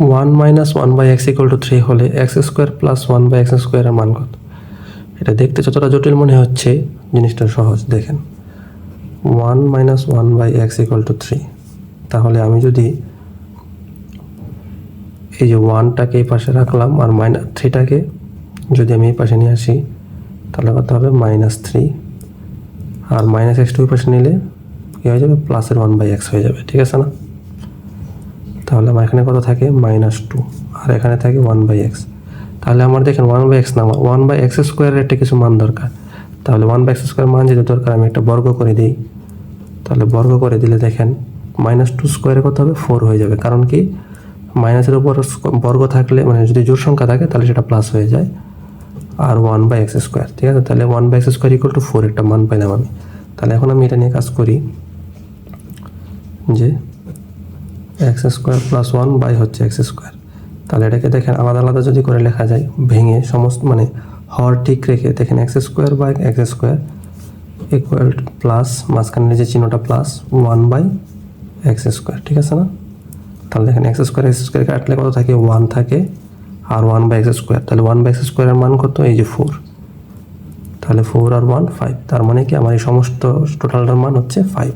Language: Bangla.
One minus one by x equal to three হলে x square plus one by x স্কোয়ারের মান কত? এটা দেখতে যতটা জটিল মনে হচ্ছে, জিনিসটা সহজ। দেখেন, one minus one by x equal to three. তাহলে আমি যদি এই যে ওয়ানটাকে এই পাশে রাখলাম আর মাইনাস থ্রিটাকে যদি আমি এই পাশে নিয়ে আসি, তাহলে কত হবে? Minus three. আর মাইনাস এক্স টু পাশে নিলে কী হয়ে যাবে? প্লাসের ওয়ান বাই এক্স হয়ে যাবে। ঠিক আছে না? তাহলে আমার এখানে কত থাকে? মাইনাস টু আর এখানে থাকে ওয়ান বাই এক্স তাহলে আমার দেখেন ওয়ান বাই এক্স না ওয়ান বাই এক্স স্কোয়ারের একটা কিছু মান দরকার। তাহলে ওয়ান বাই এক্স স্কোয়ার মান যেটা দরকার, আমি একটা বর্গ করে দিই। তাহলে বর্গ করে দিলে দেখেন মাইনাস টু স্কোয়ারে কত হবে? ফোর হয়ে যাবে। কারণ কি? মাইনাসের উপর বর্গ থাকলে মানে যদি জোর সংখ্যা থাকে, তাহলে সেটা প্লাস হয়ে যায়। আর ওয়ান বাই এক্স স্কোয়ার ঠিক আছে? তাহলে one by x square equal to four একটা মান পাইলাম আমি। তাহলে এখন আমি এটা নিয়ে কাজ করি যে x square plus one by হচ্ছে এক্স স্কোয়ার। তাহলে এটাকে দেখেন আলাদা আলাদা যদি করে লেখা যায়, ভেঙে সমস্ত মানে হর ঠিক রেখে দেখেন x square by x square equal plus মাঝখানে যে চিহ্নটা plus one by x square, ঠিক আছে না? তাহলে দেখেন এক্স স্কোয়ার এক্স স্কোয়ার কাটলে কত থাকে? ওয়ান থাকে। আর ওয়ান বাই এক্স স্কোয়ার, তাহলে ওয়ান বাই এক্স স্কোয়ারের মান কত? এই যে ফোর। তাহলে ফোর আর ওয়ান, ফাইভ। তার মানে কি? আমার এই সমস্ত টোটালটার মান হচ্ছে ফাইভ।